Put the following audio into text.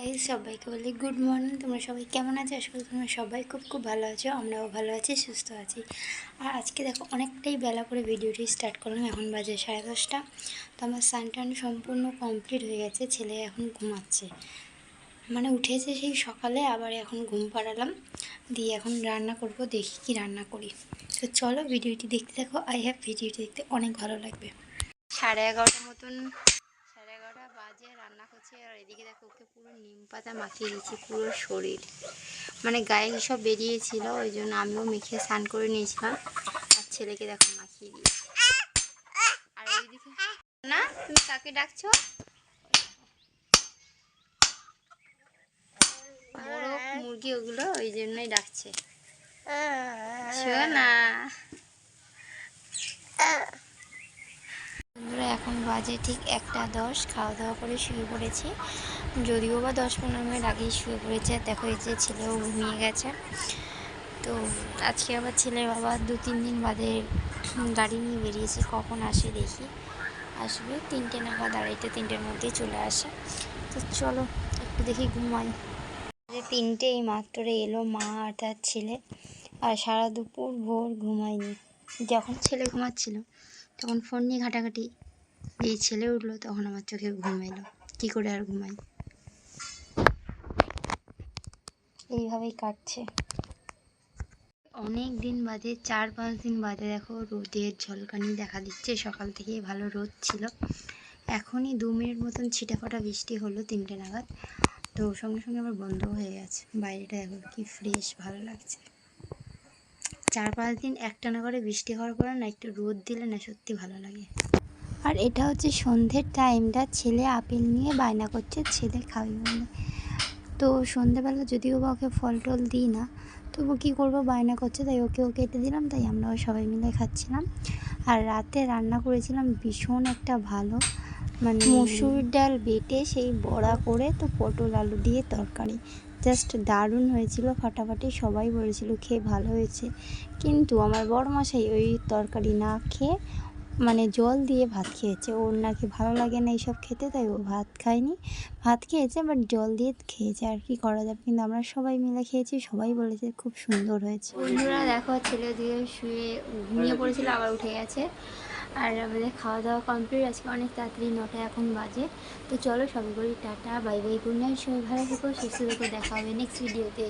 Guys সবাইকে বলি good morning তোমরা সবাই কেমন আছো? আশা করি তোমরা সবাই খুব খুব ভালো আছো, আমরাও ভালো আছি, সুস্থ আছি। আর আজকে দেখো অনেকটাই বেলা করে ভিডিওটি স্টার্ট করলাম, এখন বাজে সাড়ে দশটা। তো আমার সানটান সম্পূর্ণ কমপ্লিট হয়ে গেছে, ছেলে এখন ঘুমাচ্ছে। মানে উঠেছে সেই সকালে, আবার এখন ঘুম পাড়ালাম। দিয়ে এখন রান্না করব, দেখি কি রান্না করি। তো চলো ভিডিওটি দেখতে দেখো আই হ্যাভ ভিডিওটি দেখতে অনেক ভালো লাগবে। সাড়ে এগারোটার মতন বাজে রান্না করছি আর এদিকে দেখো ওকে পুরো নিম পাতা মাখিয়ে দিয়েছি পুরো শরীর। মানে গায়ে সব বেরিয়েছিল ওই জন্য আমিও মেখে স্নান করে নিয়েছিলাম আর ছেলেকে দেখো মাখিয়ে দিয়েছি। আর ওইদিকে না তুমি কাকে ডাকছো? বড় মুরগি ওগুলো ওই জন্যই ডাকছে। শোনা বন্ধুরা এখন বাজে ঠিক একটা দশ, খাওয়া দাওয়া করে শুয়ে পড়েছি। যদিও বা দশ পনেরো মিনিট আগেই শুয়ে পড়েছে, দেখো এই যে ছেলেও ঘুমিয়ে গেছে। তো আজকে আবার ছেলের বাবা দু তিন দিন বাদে গাড়ি নিয়ে বেরিয়েছে, কখন আসে দেখি। আসবে তিনটে নাগাদ, আড়াইটে তিনটের মধ্যেই চলে আসে। তো চলো, একটু দেখি ঘুমাই। যে তিনটে এই মাত্রে এলো মা আর তার ছেলে। আর সারা দুপুর ভোর ঘুমায়নি। যখন ছেলে ঘুমাচ্ছিল, তখন ফোন নিয়ে ঘাটাঘাটি এই ছেলে উঠল, তখন আমার চোখে ঘুম এলো। কী করে আর ঘুমাই? এইভাবেই কাটছে। অনেক দিন বাদে, চার পাঁচ দিন বাদে দেখো রোদের ঝলকানি দেখা দিচ্ছে। সকাল থেকে ভালো রোদ ছিল। এখনই দু মিনিট মতন ছিটাফাটা বৃষ্টি হলো তিনটে নাগাদ। তো সঙ্গে সঙ্গে আবার বন্ধ হয়ে গেছে। বাইরেটা দেখো কি ফ্রেশ ভালো লাগছে। চার পাঁচ দিন একটানা করে বৃষ্টি হওয়ার পরে না একটু রোদ দিলে না সত্যি ভালো লাগে। আর এটা হচ্ছে সন্ধ্যের টাইমটা ছেলে আপেল নিয়ে বায়না করছে, ছেলে খাবে বলে। তো সন্ধ্যেবেলা যদিও বা ওকে ফল টল দিই না, তবু কী করব? বায়না করছে, তাই ওকে ওকেও কেটে দিলাম, তাই আমরাও সবাই মিলে খাচ্ছিলাম। আর রাতে রান্না করেছিলাম ভীষণ একটা ভালো মানে মসুর ডাল বেটে সেই বড়া করে তো পটল আলু দিয়ে তরকারি। জাস্ট দারুণ হয়েছিল, ফাটাফাটি সবাই বলেছিল খেয়ে ভালো হয়েছে। কিন্তু আমার বড় মশাই ওই তরকারি না খেয়ে মানে জল দিয়ে ভাত খেয়েছে। ওর নাকি ভালো লাগে না এইসব খেতে, তাই ও ভাত খায়নি। ভাত খেয়েছে বাট জল দিয়ে খেয়েছে। আর কি করা যাবে? কিন্তু আমরা সবাই মিলে খেয়েছি, সবাই বলেছে খুব সুন্দর হয়েছে। বন্ধুরা, দেখো, ছেলে দিয়ে শুয়ে ঘুমিয়ে পড়েছিল, আবার উঠে গেছে। আর আমাদের খাওয়া দাওয়া কমপ্লিট আজকে অনেক তাড়াতাড়ি নটা এখন বাজে। তো চলো, সবাই করি tata, bye bye, good night, সবাই ভালো থেকো, সুস্থ দেখা হবে নেক্সট ভিডিওতে